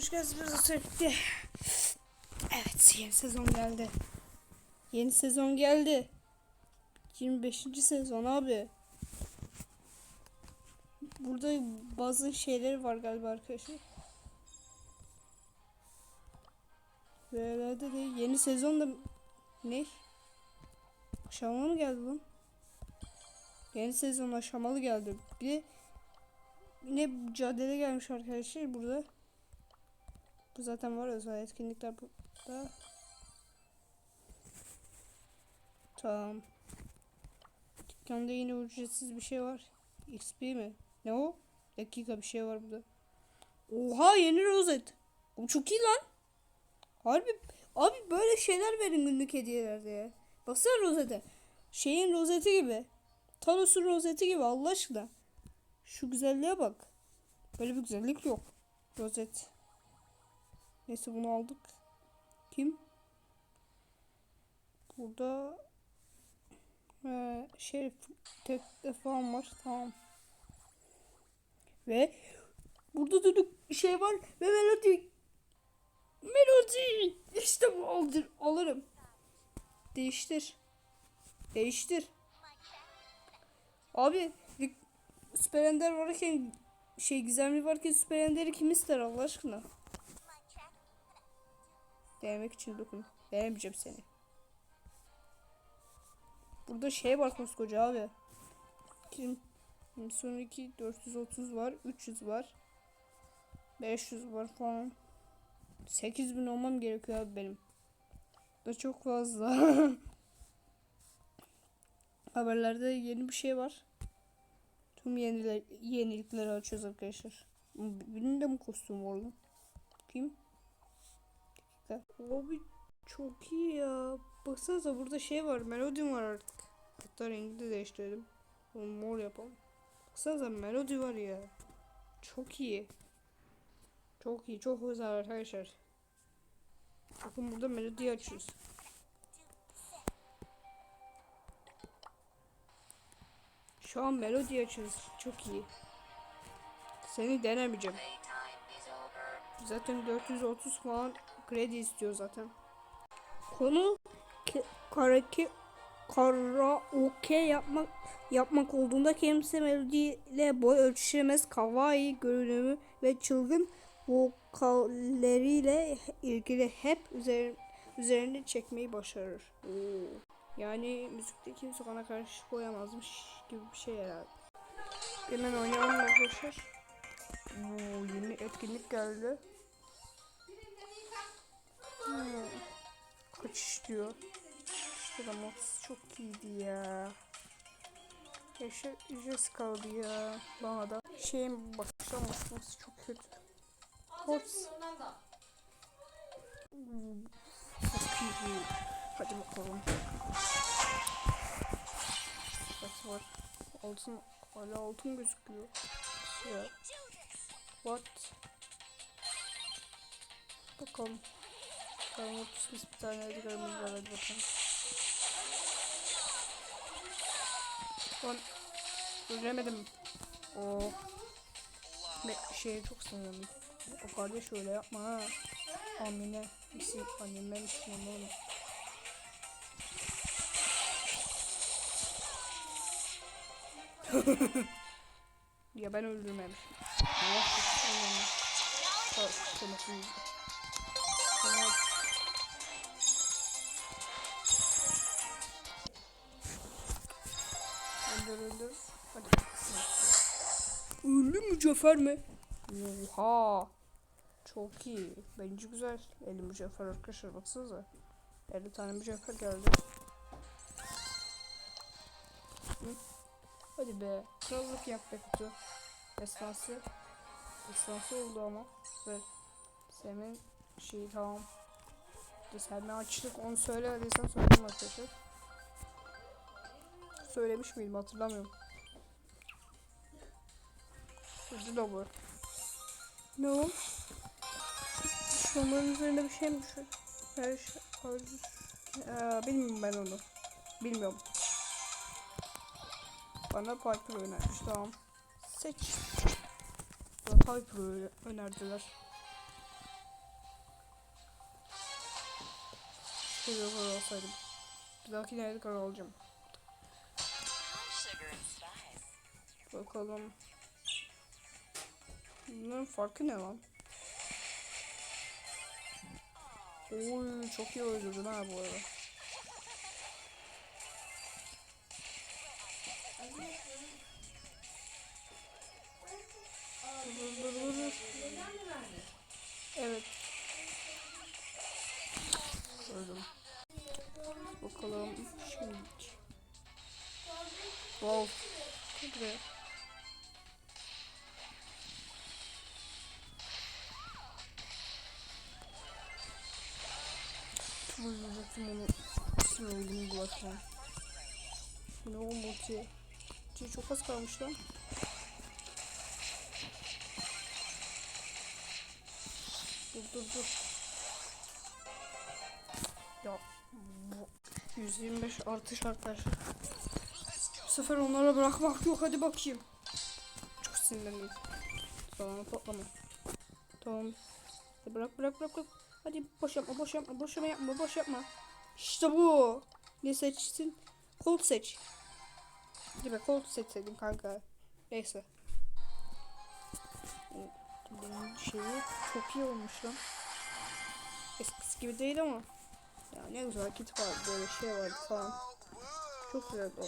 hoş geldiniz sürekli. Evet yeni sezon geldi. Yeni sezon geldi. 25. sezon abi. Burada bazı şeyler var galiba arkadaşlar. Herhalde de yeni sezon da ne? Aşamalı mı geldi lan? Yeni sezon aşamalı geldi. Bir de yine mücadele gelmiş arkadaşlar burada. Bu zaten var özel etkinlikler burada. Tamam. Dükkanda yine ücretsiz bir şey var. XP mi? Ne o? Dakika bir şey var burada. Oha yeni rozet. Bu çok iyi lan. Harbi abi böyle şeyler verin günlük hediyelerde ya. Baksana rozete. Şeyin rozeti gibi. Tanos'un rozeti gibi Allah aşkına. Şu güzelliğe bak. Böyle bir güzellik yok. Rozet. Neyse bunu aldık. Kim? Burada ee, Şerif tek defa var. Tamam. Ve burada da bir şey var ve melodi. Melodi. İşte bu aldır, alırım. Değiştir. Değiştir. Abi bir Süper Ender varken şey gizemli varken Süper Ender'i kim ister Allah aşkına? Denemek için dokun. Denemeyeceğim seni. Burada şey var koskoca abi. Kim? Sonraki 430 var. 300 var. 500 var falan. 8000 olmam gerekiyor abi benim. Da çok fazla. Haberlerde yeni bir şey var. Tüm yeniler, yenilikleri açıyoruz arkadaşlar. Benim de mi kostüm var? Kim? Abi çok iyi ya. Baksanıza burada şey var. Melodi var artık. Hatta rengi de değiştirdim. Onu mor yapalım. Baksanıza melodi var ya. Çok iyi. Çok iyi. Çok güzel arkadaşlar. Bakın burada melodi açıyoruz. Şu an melodi açıyoruz. Çok iyi. Seni denemeyeceğim. Zaten 430 falan kredi istiyor zaten. Konu karaoke karaoke yapmak yapmak olduğunda kimse melodiyle boy ölçüşemez kawaii görünümü ve çılgın vokalleriyle ilgili hep üzerine, üzerine çekmeyi başarır. Oo. Yani müzikte kimse ona karşı koyamazmış gibi bir şey herhalde. Hemen oynayalım arkadaşlar. Oo, yeni etkinlik geldi. Hmm. Kaçış diyor. İşte de mods çok iyiydi ya. Yaşa ücretsiz kaldı ya. Bana da şeyin başlaması çok kötü. Mods. Hadi bakalım. Kaç var? Altın hala altın gözüküyor. Ya. What? Bakalım. Tamam 38 bir tane edgarımız var hadi bakalım. Lan öldüremedim. O ne şey çok sanırım. O kardeş öyle yapma ha. Amine misin anneme misin oğlum. ya ben öldürmemişim. Allah Allah. Tamam. Tamam. Öldür öldür. Hadi. Öldü mücevher mi? Oha. Çok iyi. Bence güzel. 50 mücevher arkadaşlar baksanıza. 50 tane mücevher geldi. Hı? Hadi be. Krallık yap be kutu. Esansı. Esansı oldu ama. Ve senin şey tamam. Sen açtık onu söylemediysen söyledim arkadaşlar söylemiş miydim hatırlamıyorum. Zilo bu. Ne o? Şunların üzerinde bir şey mi düşür? Şey, her şey... Ee, bilmiyorum ben onu. Bilmiyorum. Bana Piper önermiş tamam. Seç. Bana Piper önerdiler. Şöyle olsaydım. Bir dahaki nerede karar alacağım. Bakalım. Bunların farkı ne lan? Oy çok iyi öldürdün ha bu arada. Evet. Öldüm. Bakalım şimdi. Wow. Hadi Öldürdüm onu. Sinir oldum bulaşmam. Ne o multi? Multi çok az kalmış lan. Dur dur dur. Ya bu 125 artış arkadaşlar. Bu sefer onlara bırakmak yok hadi bakayım. Çok sinirlendim. Tamam patlama. Tamam. Bırak bırak bırak bırak. Hadi boş yapma boş yapma boş yapma boş yapma. İşte bu. Ne seçtin? Colt seç. Değil mi? Colt seçseydin kanka. Neyse. Benim şeyi çok iyi olmuş lan. Eskisi gibi değil ama. Ya ne güzel kit var böyle şey var falan. Çok güzel o.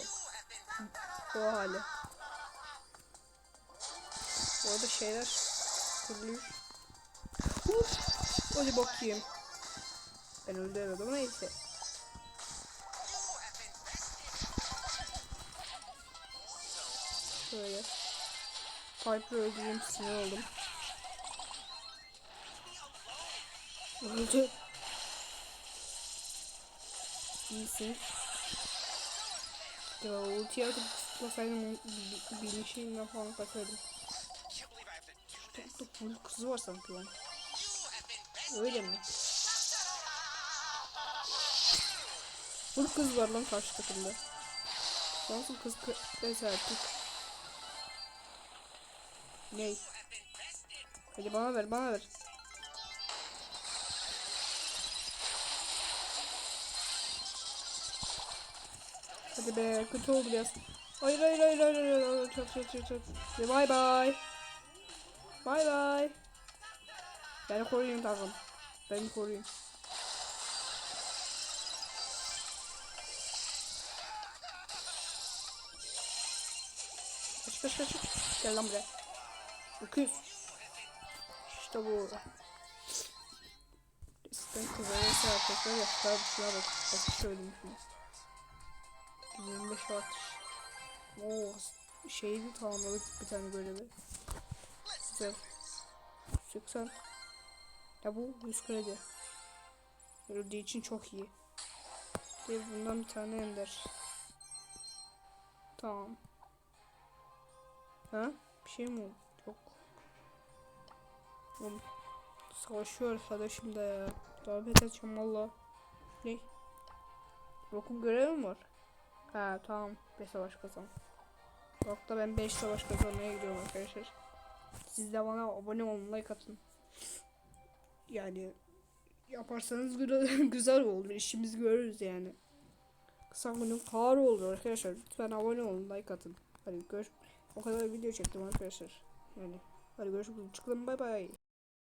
O hali. Bu arada şeyler kuruluyor. Uf, Hadi bakayım. Ben öldüremedim ama neyse. Şöyle. Piper'ı öldüreyim sinir oldum. Öldü. İyisin. Ya ultiyi atıp tutmasaydım bir şeyimden falan kaçardım. Çok da full kızı var sanki lan. Öyle mi? Full kız var lan karşı takımda. Nasıl kız kız neyse artık. Ney? Hadi bana ver bana ver. Hadi be kötü oldu biraz. Hayır hayır hayır hayır hayır hayır çok çok çok çok. Bye bye. Bye bye. Beni koruyun takım. Beni koruyun. Kaç kaç kaç. Gel lan buraya. Öküz. İşte bu. İsten kızarırsa arkadaşlar yaptılar bir şuna bak. Bak söyledim şimdi. 25 artış. Oo, şeyi tamamladık bir tane görevi. Güzel. 80. Ya bu 100 kredi. Öldüğü için çok iyi. Bir bundan bir tane ender. Tamam. Ha? Bir şey mi? Yok. Oğlum, savaşıyor arkadaşım da ya. Davet edeceğim valla. Ne? Rock'un görevi mi var? Ha tamam. 5 savaş kazan. Rock'ta ben 5 savaş kazanmaya gidiyorum arkadaşlar. Siz de bana abone olun, like atın. Yani yaparsanız güzel, olur. İşimizi görürüz yani. Kısa günün kar olur arkadaşlar. Lütfen abone olun, like atın. Hadi görüş. O kadar video çektim arkadaşlar. Yani hadi görüşürüz. Çıkalım bay bay.